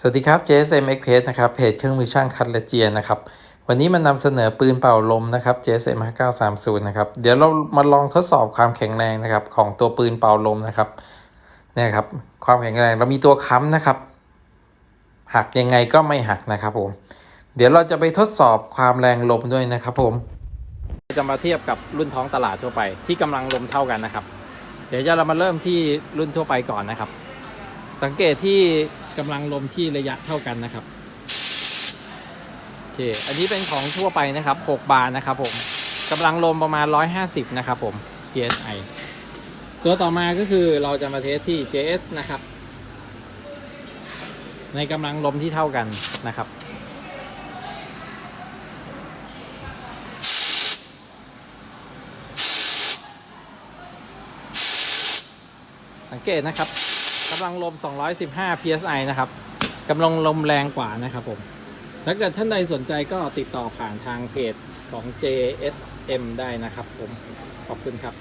สวัสดีครับ JSM Express นะครับเพจเครื่องมือช่างคัดและเจียนะครับ วันนี้มันนำเสนอปืนเป่าลมนะครับ JSM 5930นะครับ เดี๋ยวเรามาลองทดสอบความแข็งแรงนะครับของตัวปืนเป่าลมนะครับเนี่ยครับ ความแข็งแรงเรามีตัวค้ำนะครับ หักยังไงก็ไม่หักนะครับผม เดี๋ยวเราจะไปทดสอบความแรงลมด้วยนะครับผม จะมาเทียบกับรุ่นท้องตลาดทั่วไป ที่กำลังลมเท่ากันนะครับ เดี๋ยวจะเรามาเริ่มที่รุ่นทั่วไปก่อนนะครับ สังเกตที่ กำลังลมที่ระยะเท่ากันนะครับโอเคอันนี้เป็นของทั่วไปนะครับ 6 บาร์นะครับผมกำลังลมประมาณ 150 นะครับผม PSI ตัวต่อมาก็คือเราจะมาเทสที่ JS นะครับ ในกำลังลมที่เท่ากันนะครับสังเกตนะครับ กำลังลม 215 psi นะครับกำลังลมแรงกว่านะครับผมถ้าเกิดท่านใดสนใจก็ติดต่อผ่านทางเพจของ JSM ได้นะครับผม ขอบคุณครับ